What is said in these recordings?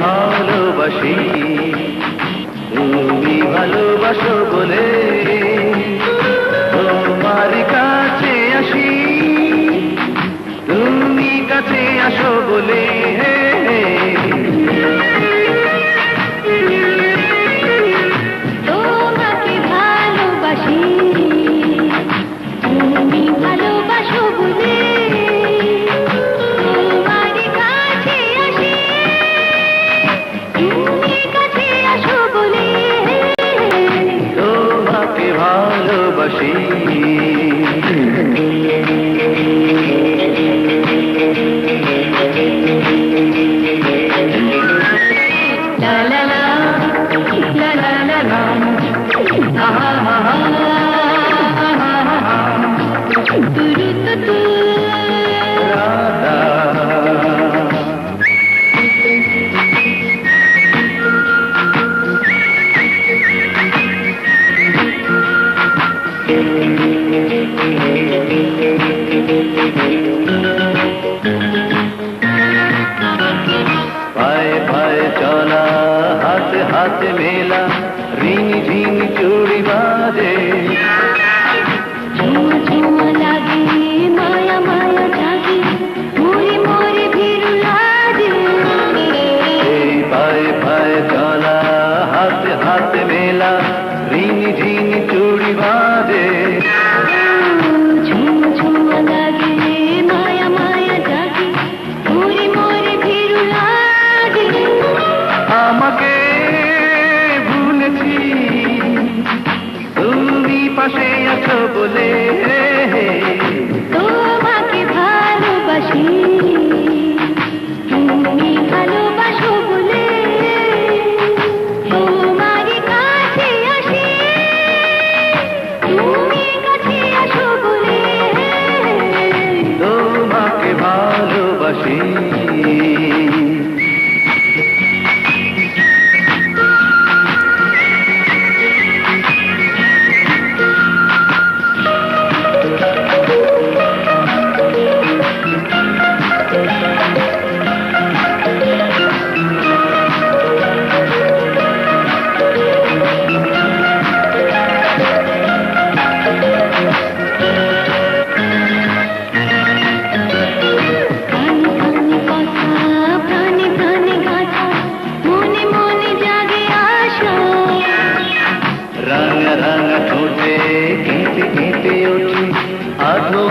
ভালোবাসি। machine. day. বলে তোমাকে ভালোবাসি তুমি ভালোবাসো বলে। তোমার কাছে আসি তুমি কাছে আসো বলে। তোমাকে ভালোবাসি।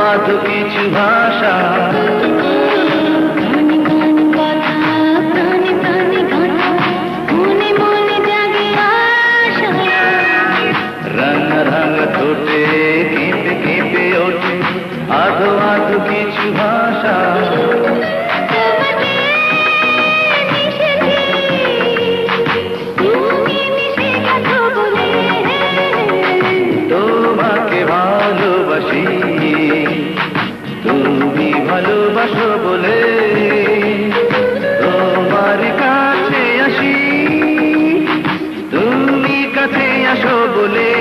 অবাধ কিছু ভাষা। রঙ রাঙা ঠোঁটে ভালোবাসো বলে তোমার কাছে আসি তুমি কাছে আসো বলে।